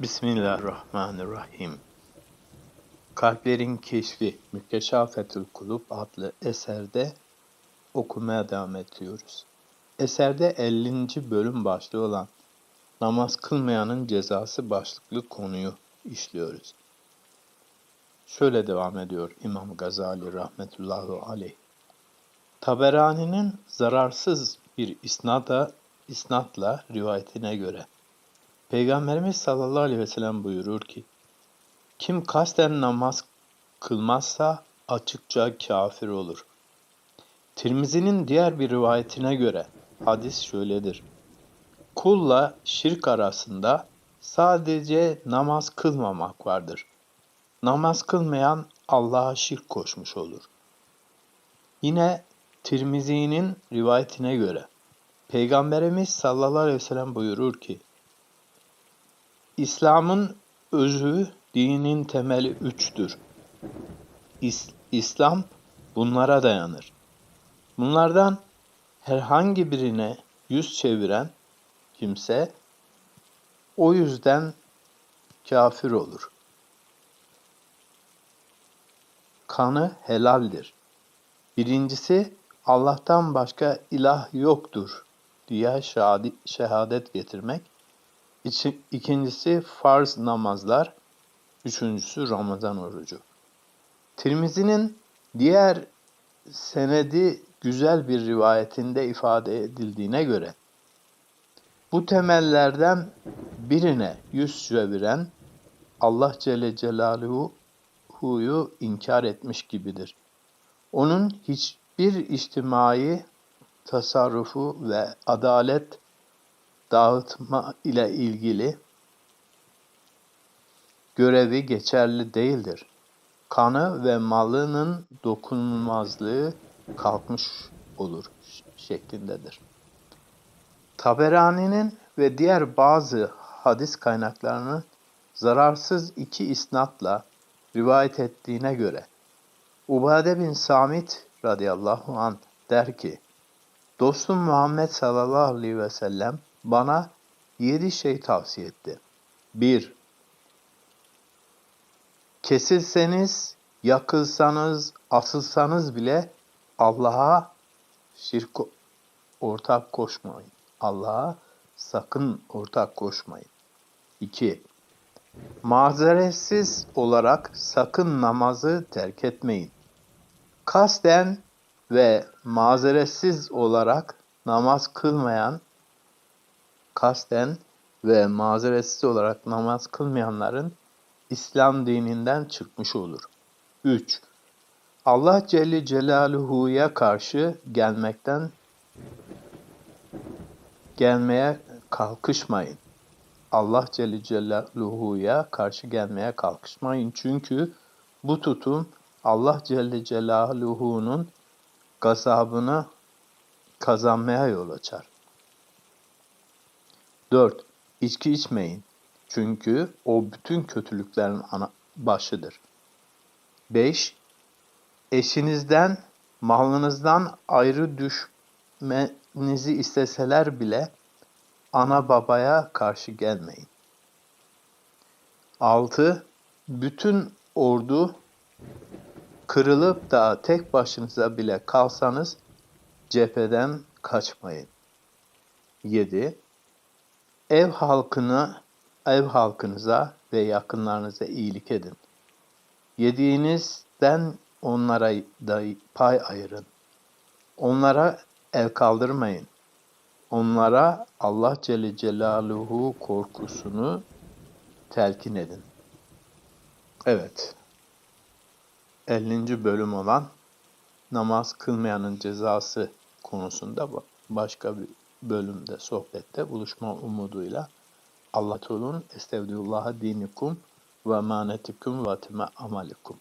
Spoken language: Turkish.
Bismillahirrahmanirrahim. Kalplerin Keşfi Mükteşafetül Kulub adlı eserde okumaya devam ediyoruz. Eserde 50. bölüm başlığı olan namaz kılmayanın cezası başlıklı konuyu işliyoruz. Şöyle devam ediyor İmam Gazali rahmetullahi aleyh. Taberani'nin zararsız bir isnada, isnatla rivayetine göre Peygamberimiz sallallahu aleyhi ve sellem buyurur ki, kim kasten namaz kılmazsa açıkça kafir olur. Tirmizi'nin diğer bir rivayetine göre hadis şöyledir. Kulla şirk arasında sadece namaz kılmamak vardır. Namaz kılmayan Allah'a şirk koşmuş olur. Yine Tirmizi'nin rivayetine göre Peygamberimiz sallallahu aleyhi ve sellem buyurur ki, İslam'ın özü, dinin temeli üçtür. İs İslam bunlara dayanır. Bunlardan herhangi birine yüz çeviren kimse o yüzden kafir olur. Kanı helaldir. Birincisi Allah'tan başka ilah yoktur diye şehadet getirmek. İkincisi farz namazlar. Üçüncüsü Ramazan orucu. Tirmizi'nin diğer senedi güzel bir rivayetinde ifade edildiğine göre bu temellerden birine yüz çeviren Allah Celle Celaluhu'yu inkar etmiş gibidir. Onun hiçbir içtimai tasarrufu ve adalet dağıtma ile ilgili görevi geçerli değildir. Kanı ve malının dokunulmazlığı kalkmış olur şeklindedir. Taberani'nin ve diğer bazı hadis kaynaklarının zararsız iki isnatla rivayet ettiğine göre Ubade bin Samit radıyallahu an der ki Dostum Muhammed sallallahu aleyhi ve sellem bana yedi şey tavsiye etti. 1. Kesilseniz, yakılsanız, asılsanız bile Allah'a şirk ortak koşmayın. Allah'a sakın ortak koşmayın. 2. Mazeretsiz olarak sakın namazı terk etmeyin. Kasten ve mazeretsiz olarak namaz kılmayan kasten ve mazeretsiz olarak namaz kılmayanların İslam dininden çıkmış olur. 3. Allah Celle Celaluhu'ya karşı gelmekten gelmeye kalkışmayın. Allah Celle Celaluhu'ya karşı gelmeye kalkışmayın. Çünkü bu tutum Allah Celle Celaluhu'nun gazabını kazanmaya yol açar. 4. İçki içmeyin. Çünkü o bütün kötülüklerin ana başıdır. 5. Eşinizden, malınızdan ayrı düşmenizi isteseler bile ana babaya karşı gelmeyin. 6. Bütün ordu kırılıp da tek başınıza bile kalsanız cepheden kaçmayın. 7. Ev halkına, ev halkınıza ve yakınlarınıza iyilik edin. Yediğinizden onlara da pay ayırın. Onlara el kaldırmayın. Onlara Allah Celle Celaluhu korkusunu telkin edin. Evet. 50. bölüm olan namaz kılmayanın cezası konusunda başka bir bölümde, sohbette buluşma umuduyla Allah olun. Estevdüllaha dinikum ve emanetikum ve atime amalikum.